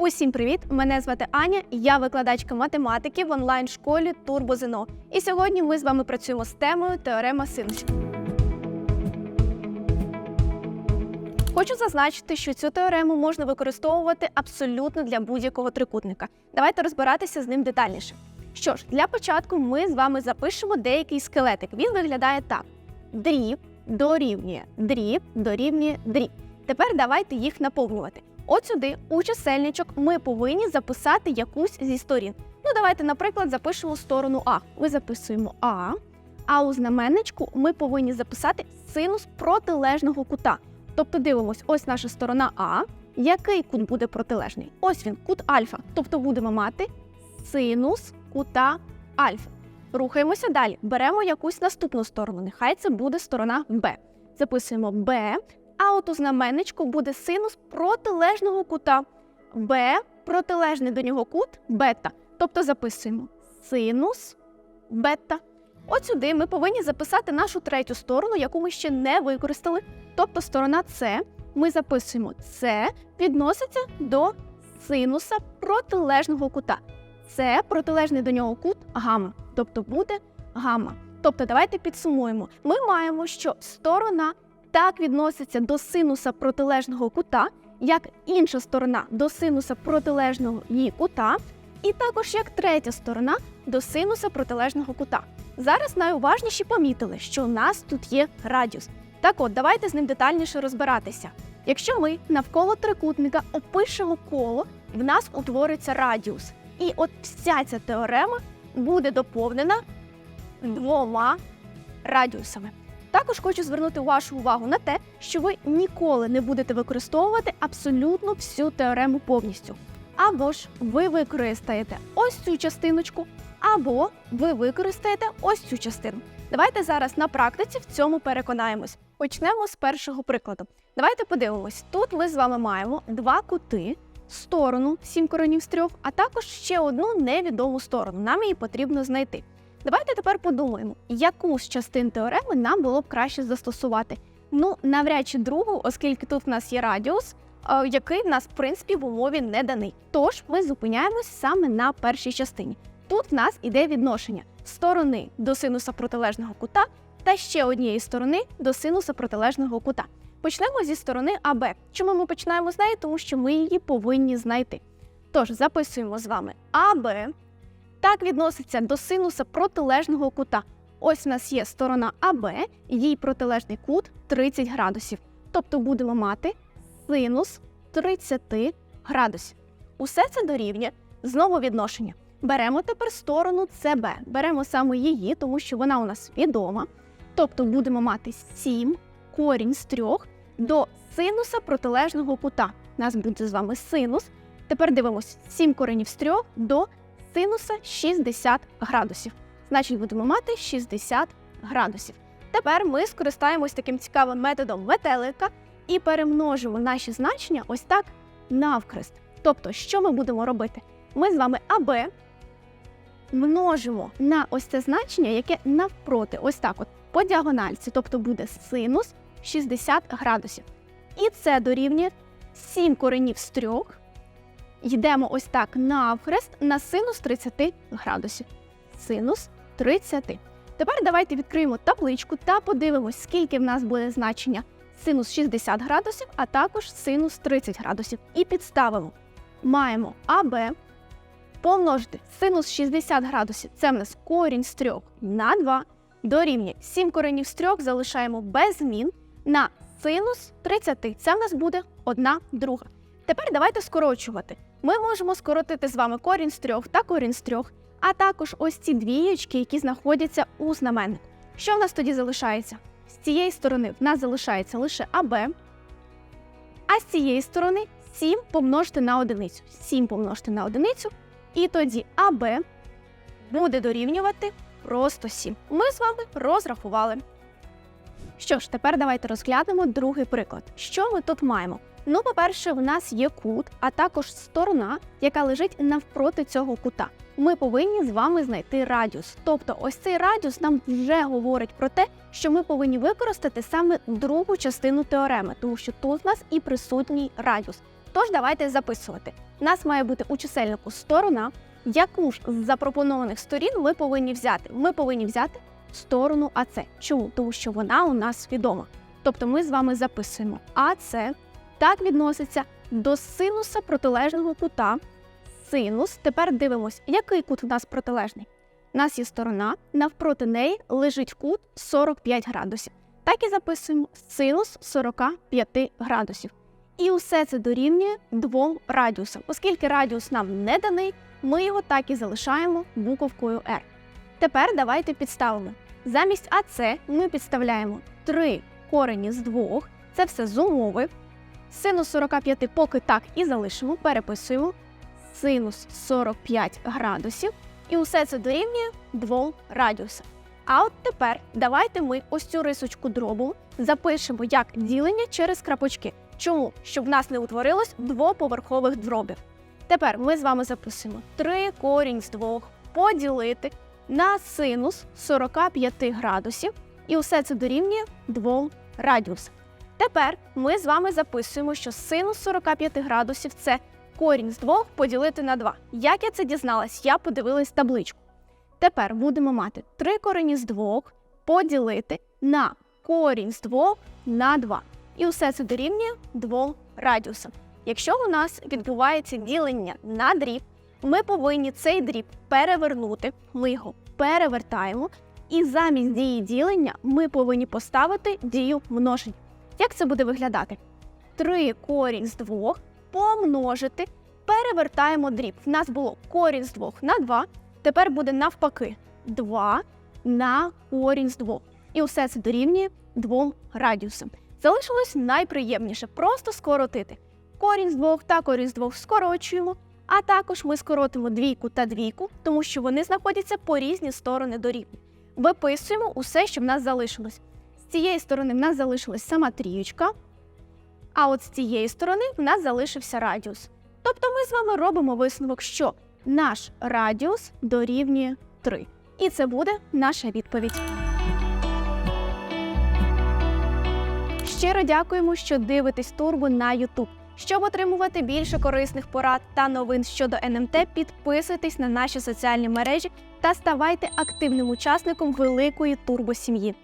Усім привіт! Мене звати Аня, я викладачка математики в онлайн-школі Турбозино. І сьогодні ми з вами працюємо з темою теорема синусів. Хочу зазначити, що цю теорему можна використовувати абсолютно для будь-якого трикутника. Давайте розбиратися з ним детальніше. Що ж, для початку ми з вами запишемо деякий скелетик. Він виглядає так: дріб дорівнює дріб дорівнює дріб. Тепер давайте їх наповнювати. От сюди у чисельничок ми повинні записати якусь зі сторін. Ну, давайте, наприклад, запишемо сторону А. Ми записуємо А. А у знаменничку ми повинні записати синус протилежного кута. Тобто дивимось, ось наша сторона А. Який кут буде протилежний? Ось він, кут альфа. Тобто будемо мати синус кута альфа. Рухаємося далі. Беремо якусь наступну сторону. Нехай це буде сторона Б. Записуємо Б. А от у знаменничку буде синус протилежного кута. Б протилежний до нього кут бета. Тобто записуємо синус бета. От сюди ми повинні записати нашу третю сторону, яку ми ще не використали. Тобто сторона С. Ми записуємо С відноситься до синуса протилежного кута. Це протилежний до нього кут гамма. Тобто буде гамма. Тобто, давайте підсумуємо. Ми маємо, що сторона так відноситься до синуса протилежного кута, як інша сторона до синуса протилежного її кута, і також як третя сторона до синуса протилежного кута. Зараз найуважніші помітили, що у нас тут є радіус. Так от, давайте з ним детальніше розбиратися. Якщо ми навколо трикутника опишемо коло, в нас утвориться радіус. І от вся ця теорема буде доповнена двома радіусами. Також хочу звернути вашу увагу на те, що ви ніколи не будете використовувати абсолютно всю теорему повністю. Або ж ви використаєте ось цю частиночку, або ви використаєте ось цю частину. Давайте зараз на практиці в цьому переконаємось. Почнемо з першого прикладу. Давайте подивимось. Тут ми з вами маємо два кути, сторону 7 коренів з трьох, а також ще одну невідому сторону. Нам її потрібно знайти. Давайте тепер подумаємо, яку з частин теореми нам було б краще застосувати. Ну, навряд чи другу, оскільки тут в нас є радіус, е, який в нас, в принципі, в умові не даний. Тож ми зупиняємось саме на першій частині. Тут в нас іде відношення сторони до синуса протилежного кута та ще однієї сторони до синуса протилежного кута. Почнемо зі сторони АБ. Чому ми починаємо з неї? Тому що ми її повинні знайти. Тож записуємо з вами АБ так відноситься до синуса протилежного кута. Ось у нас є сторона АБ, їй протилежний кут 30 градусів. Тобто будемо мати синус 30 градусів. Усе це дорівнює знову відношення. Беремо тепер сторону СБ. Беремо саме її, тому що вона у нас відома. Тобто будемо мати 7 корінь з 3 до синуса протилежного кута. У нас буде з вами синус. Тепер дивимося 7 коренів з 3 до синуса 60 градусів. Значить, будемо мати 60 градусів. Тепер ми скористаємось таким цікавим методом метелика і перемножимо наші значення ось так навхрест. Тобто, що ми будемо робити? Ми з вами АБ множимо на ось це значення, яке навпроти, ось так, от по діагональці, тобто буде синус 60 градусів. І це дорівнює 7 коренів з 3 йдемо ось так навхрест на синус 30 градусів. Синус 30. Тепер давайте відкриємо табличку та подивимось, скільки в нас буде значення синус 60 градусів, а також синус 30 градусів. І підставимо. Маємо АБ помножити синус 60 градусів. Це в нас корінь з 3 на 2. Дорівнює 7 коренів з 3 залишаємо без змін на синус 30. Це в нас буде 1 друга. Тепер давайте скорочувати. Ми можемо скоротити з вами корінь з трьох та корінь з трьох, а також ось ці двієчки, які знаходяться у знаменнику. Що в нас тоді залишається? З цієї сторони в нас залишається лише АБ, а з цієї сторони 7 помножити на одиницю. 7 помножити на одиницю, і тоді АБ буде дорівнювати просто 7. Ми з вами розрахували. Що ж, тепер давайте розглянемо другий приклад. Що ми тут маємо? Ну, по-перше, в нас є кут, а також сторона, яка лежить навпроти цього кута. Ми повинні з вами знайти радіус. Тобто, ось цей радіус нам вже говорить про те, що ми повинні використати саме другу частину теореми, тому що тут в нас і присутній радіус. Тож давайте записувати. У нас має бути у чисельнику сторона. Яку ж з запропонованих сторін ми повинні взяти? Ми повинні взяти сторону АЦ. Чому? Тому що вона у нас відома. Тобто ми з вами записуємо АЦ так відноситься до синуса протилежного кута. Синус. Тепер дивимось, який кут у нас протилежний. У нас є сторона, навпроти неї лежить кут 45 градусів. Так і записуємо синус 45 градусів. І усе це дорівнює двом радіусам. Оскільки радіус нам не даний, ми його так і залишаємо буковкою R. Тепер давайте підставимо. Замість АЦ ми підставляємо 3 корені з 2, це все з умови. Синус 45 поки так і залишимо, переписуємо. Синус 45 градусів. І усе це дорівнює 2 радіусам. А от тепер давайте ми ось цю рисочку дробу запишемо як ділення через крапочки. Чому? Щоб в нас не утворилось двоповерхових дробів. Тепер ми з вами записуємо 3 корінь з 2 поділити на синус 45 градусів, і усе це дорівнює 2 радіусам. Тепер ми з вами записуємо, що синус 45 градусів це корінь з 2 поділити на 2. Як я це дізналась? Я подивилась табличку. Тепер будемо мати 3 корені з 2 поділити на корінь з 2 на 2. І усе це дорівнює 2 радіусам. Якщо у нас відбувається ділення на дріб, ми повинні цей дріб перевернути, ми його перевертаємо, і замість дії ділення ми повинні поставити дію множення. Як це буде виглядати? 3 корінь з 2 помножити, перевертаємо дріб. В нас було корінь з 2 на 2, тепер буде навпаки 2 на корінь з 2. І усе це дорівнює 2 радіусам. Залишилось найприємніше просто скоротити. Корінь з 2 та корінь з 2 скорочуємо, а також ми скоротимо двійку та двійку, тому що вони знаходяться по різні сторони дорівнює. Виписуємо усе, що в нас залишилось. Цієї сторони в нас залишилась сама трієчка, а от з цієї сторони в нас залишився радіус. Тобто ми з вами робимо висновок, що наш радіус дорівнює 3. І це буде наша відповідь. Щиро дякуємо, що дивитесь турбо на YouTube. Щоб отримувати більше корисних порад та новин щодо НМТ, підписуйтесь на наші соціальні мережі та ставайте активним учасником великої турбосім'ї.